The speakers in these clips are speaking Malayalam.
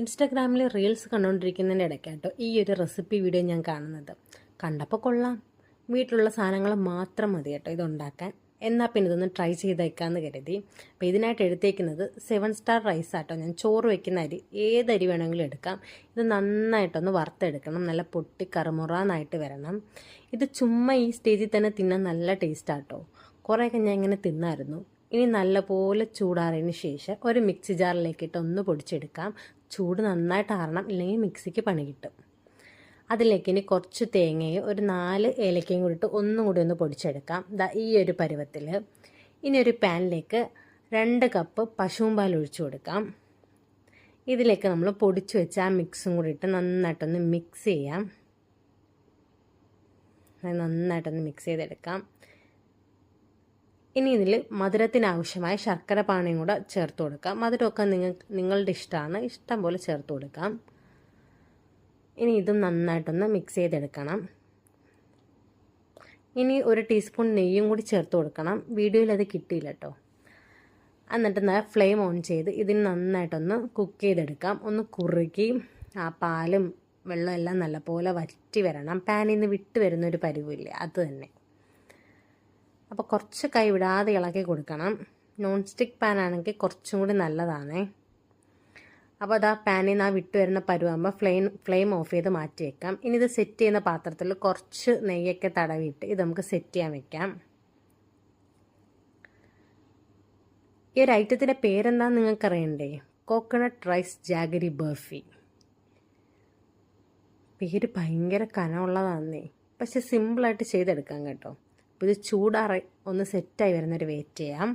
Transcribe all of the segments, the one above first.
ഇൻസ്റ്റാഗ്രാമിൽ റീൽസ് കണ്ടുകൊണ്ടിരിക്കുന്നതിന്റെ ഇടയ്ക്കാട്ടോ ഈ ഒരു റെസിപ്പി വീഡിയോ ഞാൻ കാണുന്നത്. കണ്ടപ്പോൾ കൊള്ളാം. വീട്ടിലുള്ള സാധനങ്ങൾ മാത്രം മതി കേട്ടോ ഇതുണ്ടാക്കാൻ. എന്നാൽ പിന്നെ ഇതൊന്ന് ട്രൈ ചെയ്തേക്കാമെന്ന് കരുതി. അപ്പോൾ ഇതിനായിട്ട് എടുത്തേക്കുന്നത് സെവൻ സ്റ്റാർ റൈസ് ആട്ടോ. ഞാൻ ചോറ് വെക്കുന്ന അരി ഏത് അരി വേണമെങ്കിലും എടുക്കാം. ഇത് നന്നായിട്ടൊന്ന് വറുത്തെടുക്കണം. നല്ല പൊട്ടി കറുമുറാന്നായിട്ട് വരണം. ഇത് ചുമ്മാ ഈ സ്റ്റേജിൽ തന്നെ തിന്നാൻ നല്ല ടേസ്റ്റാട്ടോ കുറേയൊക്കെ ഞാൻ ഇങ്ങനെ തിന്നായിരുന്നു. ഇനി നല്ലപോലെ ചൂടാറിയതിന് ശേഷം ഒരു മിക്സി ജാറിലേക്കിട്ട് ഒന്ന് പൊടിച്ചെടുക്കാം. ചൂട് നന്നായിട്ട് ആറണം ഇല്ലെങ്കിൽ മിക്സിക്ക് പണി കിട്ടും. അതിലേക്ക് ഇനി കുറച്ച് തേങ്ങയും ഒരു നാല് ഏലക്കയും കൂടി ഇട്ട് ഒന്നും കൂടി ഒന്ന് പൊടിച്ചെടുക്കാം. ദാ ഈ ഒരു പരുവത്തിൽ ഇനി ഒരു പാനിലേക്ക് രണ്ട് കപ്പ് പശുവും പാൽ ഒഴിച്ചു കൊടുക്കാം. ഇതിലേക്ക് നമ്മൾ പൊടിച്ചു വെച്ച ആ മിക്സും കൂടി ഇട്ട് നന്നായിട്ടൊന്ന് മിക്സ് ചെയ്യാം. നന്നായിട്ടൊന്ന് മിക്സ് ചെയ്തെടുക്കാം. ഇനി ഇതിൽ മധുരത്തിനാവശ്യമായ ശർക്കര പാനിയും കൂടെ ചേർത്ത് കൊടുക്കാം. മധുരമൊക്കെ നിങ്ങൾ നിങ്ങളുടെ ഇഷ്ടമാണ് ഇഷ്ടം പോലെ ചേർത്ത് കൊടുക്കാം. ഇനി ഇതും നന്നായിട്ടൊന്ന് മിക്സ് ചെയ്തെടുക്കണം. ഇനി ഒരു ടീസ്പൂൺ നെയ്യും കൂടി ചേർത്ത് കൊടുക്കണം. വീഡിയോയിൽ അത് കിട്ടിയില്ല കേട്ടോ എന്നിട്ട് ഫ്ലെയിം ഓൺ ചെയ്ത് ഇതിന് നന്നായിട്ടൊന്ന് കുക്ക് ചെയ്തെടുക്കാം. ഒന്ന് കുറുകി ആ പാലും വെള്ളമെല്ലാം നല്ലപോലെ വറ്റി വരണം. പാനിൽ നിന്ന് വിട്ട് വരുന്ന ഒരു പരുവില്ലേ അത് തന്നെ. അപ്പോൾ കുറച്ച് കൈ വിടാതെ ഇളക്കി കൊടുക്കണം. നോൺ സ്റ്റിക്ക് പാൻ ആണെങ്കിൽ കുറച്ചും കൂടി നല്ലതാണേ. അപ്പോൾ അത് ആ പാനിൽ നിന്ന് ആ വിട്ട് വരുന്ന പരുവാകുമ്പോൾ ഫ്ലെയിം ഫ്ലെയിം ഓഫ് ചെയ്ത് മാറ്റി വെക്കാം. ഇനി ഇത് സെറ്റ് ചെയ്യുന്ന പാത്രത്തിൽ കുറച്ച് നെയ്യൊക്കെ തടവിയിട്ട് ഇത് നമുക്ക് സെറ്റ് ചെയ്യാൻ വെക്കാം. ഈ ഒരു ഐറ്റത്തിന്റെ പേരെന്താണെന്ന് നിങ്ങൾക്ക് അറിയണ്ടേ കോക്കനട്ട് റൈസ് ജാഗരി ബർഫി പേര് ഭയങ്കര കനമുള്ളതാണെന്നേ പക്ഷെ സിമ്പിളായിട്ട് ചെയ്തെടുക്കാം കേട്ടോ. അപ്പോൾ ഇത് ചൂടാറി ഒന്ന് സെറ്റായി വരുന്നൊരു വെയിറ്റ് ചെയ്യാം.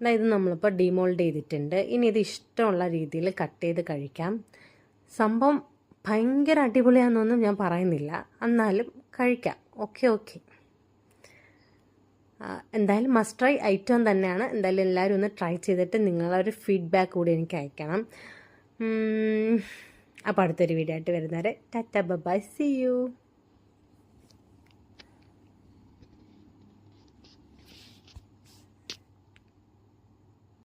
ഇത് നമ്മളിപ്പോൾ ഡിമോൾഡ് ചെയ്തിട്ടുണ്ട്. ഇനി ഇത് ഇഷ്ടമുള്ള രീതിയിൽ കട്ട് ചെയ്ത് കഴിക്കാം. സംഭവം ഭയങ്കര അടിപൊളിയാണെന്നൊന്നും ഞാൻ പറയുന്നില്ല. എന്നാലും കഴിക്കാം. ഓക്കെ ഓക്കെ എന്തായാലും മസ്റ്റ് ട്രൈ ഐറ്റം തന്നെയാണ്. എന്തായാലും എല്ലാവരും ഒന്ന് ട്രൈ ചെയ്തിട്ട് നിങ്ങളൊരു ഫീഡ്ബാക്ക് കൂടി എനിക്ക് അയക്കണം. അപ്പോൾ അടുത്തൊരു വീഡിയോ ആയിട്ട് വരുന്നവരെ ടാറ്റ ബൈ സി യു